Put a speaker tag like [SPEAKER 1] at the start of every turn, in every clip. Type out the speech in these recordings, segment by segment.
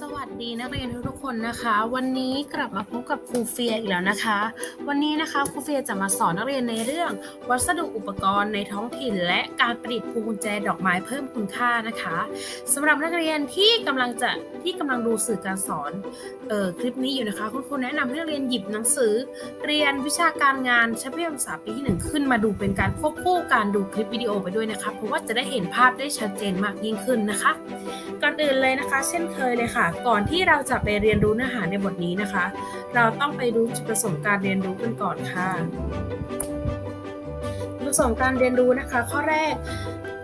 [SPEAKER 1] สวั สดีนักเรียนทุกๆคนนะคะ วันนี้กลับมาพบกับครูเฟียอีกแล้วนะคะ วันนี้นะคะครูเฟียจะมาสอนนักเรียนในเรื่อง วัสดุอุปกรณ์ในท้องถิ่น และการประดิษฐ์พวงกุญแจดอกไม้เพิ่มคุณค่านะคะสำหรับนักเรียนที่กำลังจะที่กำลังดูสื่อการสอนเอ่อคลิปนี้อยู่นะคะ คุณครูแนะนำให้นักเรียนหยิบหนังสือ เรียนวิชาการงานชั้นประถมศึกษาปีที่หนึ่งขึ้นมาดูเป็นการควบคู่การดูคลิปวิดีโอไปด้วยนะคะเพราะว่าจะได้เห็นภาพได้ชัดเจนมากยิ่งขึ้นนะคะ ก่อนอื่นเลยนะคะ เช่นเคยเลยค่ะก่อนอนที่เราจะไปเรียนรู้เนื้อหาในบทนี้นะคะ เราต้องไปดูจุดประสงค์การเรียนรู้กันก่อนค่ะประสงค์การเรียนรู้นะคะ ข้อแรก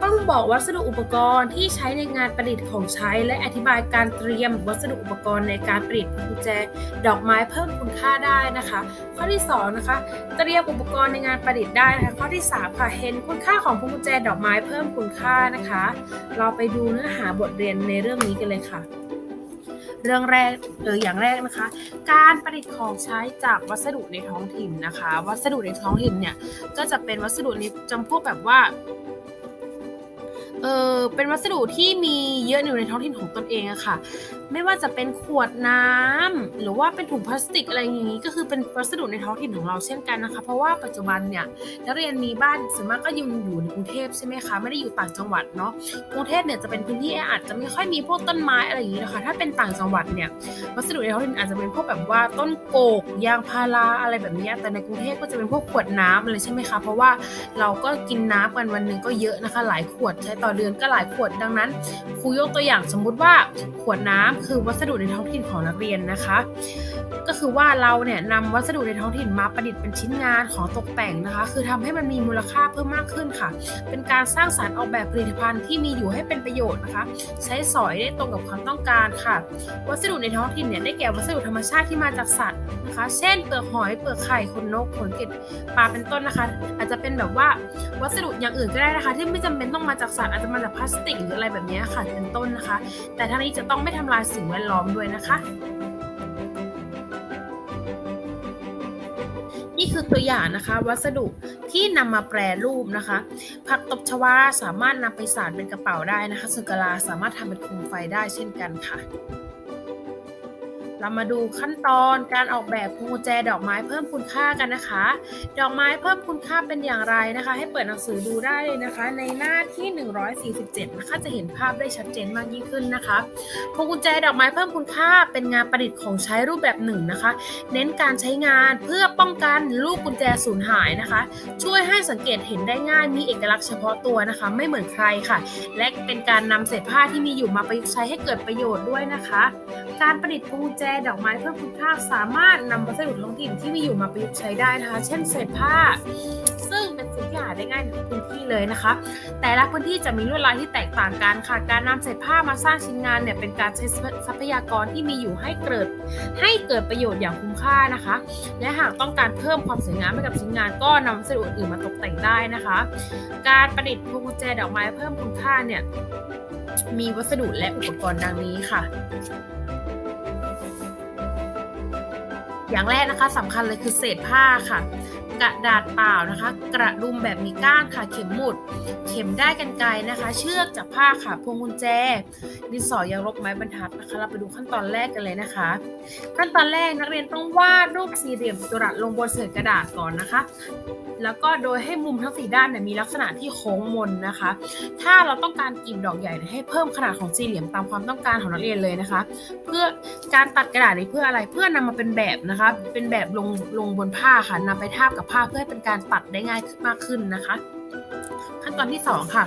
[SPEAKER 1] ต้องบอกวัสดุอุปกรณ์ที่ใช้ในงานประดิษฐ์ของใช้ และอธิบายการเตรียมวัสดุอุปกรณ์ในการประดิษฐ์กุญแจ ดอกไม้เพิ่มคุณค่าได้นะคะ ข้อที่สองนะคะเตรียมอุปกรณ์ในงานประดิษฐ์ได้นะคะข้อที่สามค่ะเห็นคุณค่าของพวงกุญแจดอกไม้เพิ่มคุณค่านะคะ เราไปดูเนื้อหาบทเรียนในเรื่องนี้กันเลยค่ะ เรื่องแรกเอออย่างแรกนะคะ การผลิตของใช้จากวัสดุในท้องถิ่นนะคะ วัสดุในท้องถิ่นเนี่ยก็จะเป็นวัสดุในจำพวกแบบว่า เออเป็นวัสดุที่มีเยอะอยู่ในท้องถิ่นของตนเองอะค่ะ ไม่ว่าจะเป็นขวดน้ำหรือว่าเป็นถุงพลาสติกอะไรอย่างนี้ ก็คือเป็นวัสดุในท้องถิ่นของเราเช่นกันนะคะ เพราะว่าปัจจุบันเนี่ยนักเรียนมีบ้านส่วนมากก็ยังอยู่ในกรุงเทพใช่ไหมคะไม่ได้อยู่ต่างจังหวัดเนาะกรุงเทพเนี่ยจะเป็นพื้นที่อาจจะไม่ค่อยมีพวกต้นไม้อะไรอย่างนี้นะคะ ถ้าเป็นต่างจังหวัดเนี่ยวัสดุในท้องถิ่นอาจจะเป็นพวกแบบว่าต้นโกกยางพาราอะไรแบบนี้แต่ในกรุงเทพก็จะเป็นพวกขวดน้ำอะไรใช่ไหมคะเพราะว่าเราก็กินน้ำกันวันหนึ่งก็เยอะนะคะ หลายขวดใช้ต่อเดือนก็หลายขวดดังนั้นครูยกตัวอย่างสมมุติว่าขวดน้ำคือวัสดุในท้องถิ่นของนักเรียนนะคะ ก็คือว่าเราเนี่ยนำวัสดุในท้องถิ่นมาประดิษฐ์เป็นชิ้นงานของตกแต่งนะคะ คือทำให้มันมีมูลค่าเพิ่มมากขึ้นค่ะ เป็นการสร้างสารรค์ออกแบบผลิตภัณฑ์ที่มีอยู่ให้เป็นประโยชน์นะคะ ใช้สอยได้ตรงกับความต้องการค่ะ วัสดุในท้องถิ่นเนี่ยได้แก่วัสดุธรรมชาติที่มาจากสัตว์นะคะ เช่นเปลือกหอยเปลือกไข่ขนนกขนเกล็ดปลาเป็นต้นนะคะ อาจจะเป็นแบบว่าวัสดุอย่างอื่นก็ได้นะคะ ที่ไม่จำเป็นต้องมาจากสัตว์จะมาจากพลาสติกหรืออะไรแบบนี้ค่ะเป็นต้นนะคะ แต่ทั้งนี้จะต้องไม่ทำลายสิ่งแวดล้อมด้วยนะคะนี่คือตัวอย่างนะคะวัสดุที่นำมาแปรรูปนะคะ ผักตบชวาสามารถนำไปสานเป็นกระเป๋าได้นะคะส่วนกะลาสามารถทำเป็นโคมไฟได้เช่นกันค่ะ เรามาดูขั้นตอนการออกแบบพวงกุญแจดอกไม้เพิ่มคุณค่ากันนะคะ ดอกไม้เพิ่มคุณค่าเป็นอย่างไรนะคะ ให้เปิดหนังสือดูได้เลยนะคะ ในหน้าที่ 147 นะคะจะเห็นภาพได้ชัดเจนมากยิ่งขึ้นนะคะพวงกุญแจดอกไม้เพิ่มคุณค่าเป็นงานประดิษฐ์ของใช้รูปแบบหนึ่งนะคะ เน้นการใช้งานเพื่อป้องกันลูกกุญแจสูญหายนะคะ ช่วยให้สังเกตเห็นได้ง่ายมีเอกลักษณ์เฉพาะตัวนะคะ ไม่เหมือนใครค่ะ และเป็นการนำเศษผ้าที่มีอยู่มาประยุกต์ใช้ให้เกิดประโยชน์ด้วยนะคะ การประดิษฐ์พวงกุญแจดอกไม้เพิ่มคุณค่าสามารถนำวัสดุท้องถิ่นที่มีอยู่มาประยุกต์ใช้ได้นะคะ เช่นเศษผ้า ซึ่งเป็นสิ่งที่หาได้ง่ายในทุกพื้นที่เลยนะคะ แต่ละพื้นที่จะมีลวดลายที่แตกต่างกันค่ะ การนำเศษผ้ามาสร้างชิ้นงานเนี่ยเป็นการใช้ทรัพยากรที่มีอยู่ให้เกิดให้เกิดประโยชน์อย่างคุ้มค่านะคะ และหากต้องการเพิ่มความสวยงามให้กับชิ้นงาน ก็นำวัสดุอื่นมาตกแต่งได้นะคะ การประดิษฐ์พวงกุญแจดอกไม้เพิ่มคุณค่าเนี่ยมีวัสดุและอุปกรณ์ดังนี้ค่ะ อย่างแรกนะคะสำคัญเลยคือเศษผ้าค่ะ กระดาษเปล่านะคะ กระดุมแบบมีก้านค่ะเข็มหมุด เข็มได้กันไกลนะคะ เชือกจากผ้าค่ะพวงกุญแจ ดินสอยางลบไม้บรรทัดนะคะ เราไปดูขั้นตอนแรกกันเลยนะคะ ขั้นตอนแรกนักเรียนต้องวาดรูปสี่เหลี่ยมจัตุรัสลงบนเศษกระดาษก่อนนะคะ แล้วก็โดยให้มุมทั้งสี่ด้านเนี่ยมีลักษณะที่โค้งมนนะคะ ถ้าเราต้องการกลีบดอกใหญ่เนี่ยให้เพิ่มขนาดของสี่เหลี่ยมตามความต้องการของนักเรียนเลยนะคะ เพื่อการตัดกระดาษนี้เพื่ออะไรเพื่อนำมาเป็นแบบนะคะเป็นแบบลงลงบนผ้าค่ะนำไปทาบกับผ้าเพื่อให้เป็นการตัดได้ง่ายมากขึ้นนะคะ ขั้นตอนที่สองค่ะ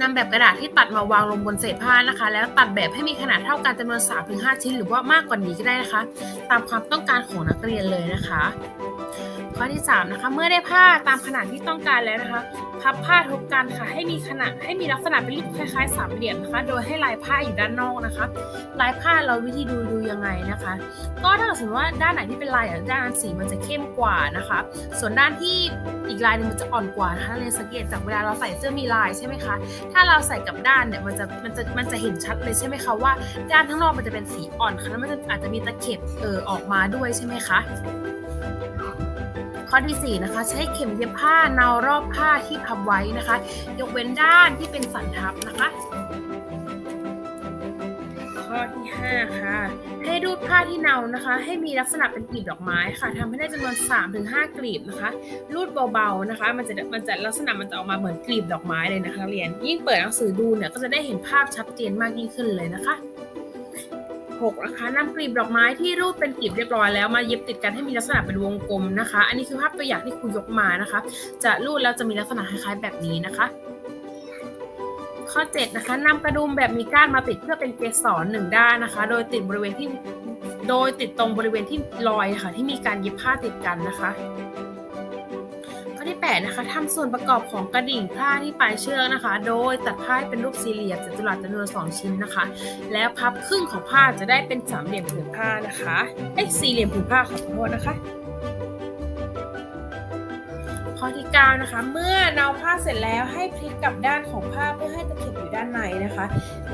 [SPEAKER 1] นำแบบกระดาษที่ตัดมาวางลงบนเศษผ้านะคะ แล้วตัดแบบให้มีขนาดเท่ากันจำนวน3-5 ชิ้น หรือว่ามากกว่านี้ก็ได้นะคะ ตามความต้องการของนักเรียนเลยนะคะ ข้อที่3นะคะเมื่อได้ผ้าตามขนาดที่ต้องการแล้วนะคะพับผ้าทบกันค่ะให้มีขนาดให้มีลักษณะเป็นรูปคล้ายๆสามเหลี่ยมนะคะโดยให้ลายผ้าอยู่ด้านนอกนะคะ ลายผ้าเราวิธีดูดูยังไงนะคะ ก็ถ้าสมมติว่าด้านไหนที่เป็นลายอะด้านสีมันจะเข้มกว่านะคะ ส่วนด้านที่อีกลายหนึงมันจะอ่อนกว่านะคะเรียนสังเกตจากเวลาเราใส่เสื้อมีลายใช่ไหมคะถ้าเราใส่กับด้านเนี่ยมันจะมันจะมันจะเห็นชัดเลยใช่ไหมคะว่าด้านข้างนอกมันจะเป็นสีอ่อนค่ะแล้วมันจะอาจจะมีตะเข็บเออออกมาด้วยใช่ไหมคะ ข้อที่ 4 นะคะ ใช้เข็มเย็บผ้าเนารอบผ้าที่พับไว้นะคะ ยกเว้นด้านที่เป็นสันทับนะคะ ข้อที่ 5 ค่ะ ให้รูปผ้าที่เนานะคะ ให้มีลักษณะเป็นกลีบดอกไม้ค่ะทำให้ได้จำนวน 3-5 กลีบนะคะรูดเบาๆนะคะ มันจะมันจะลักษณะมันจะออกมาเหมือนกลีบดอกไม้เลยนะคะนักเรียนยิ่งเปิดหนังสือดูเนี่ยก็จะได้เห็นภาพชัดเจนมากยิ่งขึ้นเลยนะคะ 6นะคะนำกลีบดอกไม้ที่รูปเป็นกลีบเรียบร้อยแล้วมาเย็บติดกันให้มีลักษณะเป็นวงกลมนะคะ อันนี้คือภาพตัวอย่างที่ครูยกมานะคะ จะรูดแล้วจะมีลักษณะคล้ายๆ แบบนี้นะคะ ข้อ7นะคะนำกระดุมแบบมีก้านมาติดเพื่อเป็นเกสรหนึ่งด้านนะคะ โดยติดบริเวณที่โดยติดตรงบริเวณที่รอยค่ะที่มีการเย็บผ้าติดกันนะคะ แต่นะคะทำส่วนประกอบของกระดิ่งผ้าที่ปลายเชือกนะคะ โดยตัดผ้าให้เป็นรูปสี่เหลี่ยมจัตุรัสจำนวน2ชิ้นนะคะ แล้วพับครึ่งของผ้าจะได้เป็นสามเหลี่ยมผืนผ้านะคะเอ้ยสี่เหลี่ยมผืนผ้าขอโทษนะคะ อที่9นะคะ เมื่อเนาผ้าเสร็จแล้วให้พลิกกลับด้านของผ้าเพื่อให้ตะเข็บอยู่ด้านในนะคะ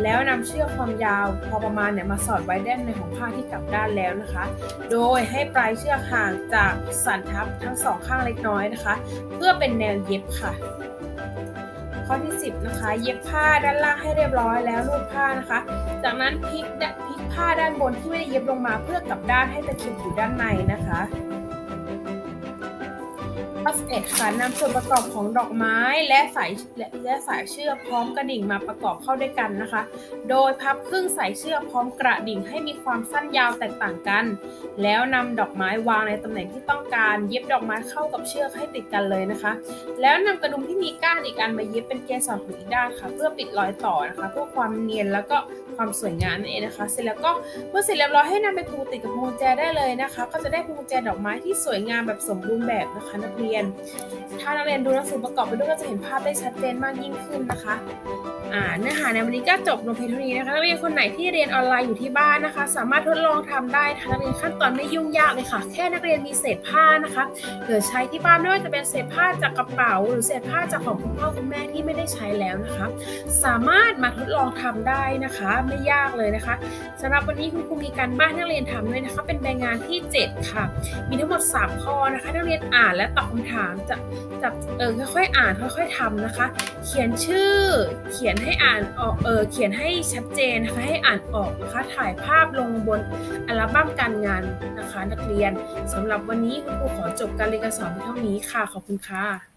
[SPEAKER 1] แล้วนำเชือกความยาวพอประมาณเนี่ยมาสอดไว้ด้านในของผ้าที่กลับด้านแล้วนะคะ โดยให้ปลายเชือกห่างจากสันทับทั้งสองข้างเล็กน้อยนะคะ เพื่อเป็นแนวเย็บค่ะข้อที่ 10 นะคะ เย็บผ้าด้านล่างให้เรียบร้อยแล้วรูดผ้านะคะ จากนั้นพลิกดพลิกผ้าด้านบนที่ไม่ได้เย็บลงมาเพื่อกลับด้านให้ตะเข็บอยู่ด้านในนะคะ ข้อ11ค่ะนำส่วนประกอบของดอกไม้และสายและและสายเชือกพร้อมกระดิ่งมาประกอบเข้าด้วยกันนะคะ โดยพับครึ่งสายเชือกพร้อมกระดิ่งให้มีความสั้นยาวแตกต่างกัน แล้วนำดอกไม้วางในตำแหน่งที่ต้องการ เย็บดอกไม้เข้ากับเชือกให้ติดกันเลยนะคะ แล้วนำกระดุมที่มีก้านอีกอันมาเย็บเป็นเกสรของอีกด้านค่ะ เพื่อปิดรอยต่อนะคะเพื่อความเนียนแล้วก็ความสวยงามนั่นเองนะคะ เสร็จแล้วก็เมื่อเสร็จเรียบร้อยให้นำไปผูกติดกับพวงกุญแจได้เลยนะคะ ก็จะได้พวงกุญแจดอกไม้ที่สวยงามแบบสมบูรณ์แบบนะคะนักเรียนถ้านักเรียนดูหนังสือประกอบไปด้วยก็จะเห็นภาพได้ชัดเจนมากยิ่งขึ้นนะคะ เนื้อหาในวันนี้ก็จบลงเพียงเท่านี้นะคะนักเรียนคนไหนที่เรียนออนไลน์อยู่ที่บ้านนะคะ สามารถทดลองทำได้ค่ะนักเรียนขั้นตอนไม่ยุ่งยากเลยค่ะ แค่นักเรียนมีเศษผ้านะคะเหลือใช้ที่บ้านไม่ว่าจะเป็นเศษผ้าจากกระเป๋า หรือเศษผ้าจากของคุณพ่อคุณแม่ที่ไม่ได้ใช้แล้วนะคะ สามารถมาทดลองทำได้นะคะ ไม่ยากเลยนะคะสำหรับวันนี้คุณครูมีการบ้านนักเรียนทำด้วยนะคะ เป็นใบงานที่ 7 ค่ะ มีทั้งหมด 3 ข้อนะคะ นักเรียนอ่านและตอบคำถามจะจะเออค่อยๆอ่านค่อย ๆทำนะคะ เขียนชื่อเขียนให้อ่านออกเออเขียนให้ชัดเจนนะคะให้อ่านออกนะคะถ่ายภาพลงบนอัลบั้มการงานนะคะนักเรียนสำหรับวันนี้คุณครูขอจบการเรียนการสอนเพียงเท่านี้ค่ะขอบคุณค่ะ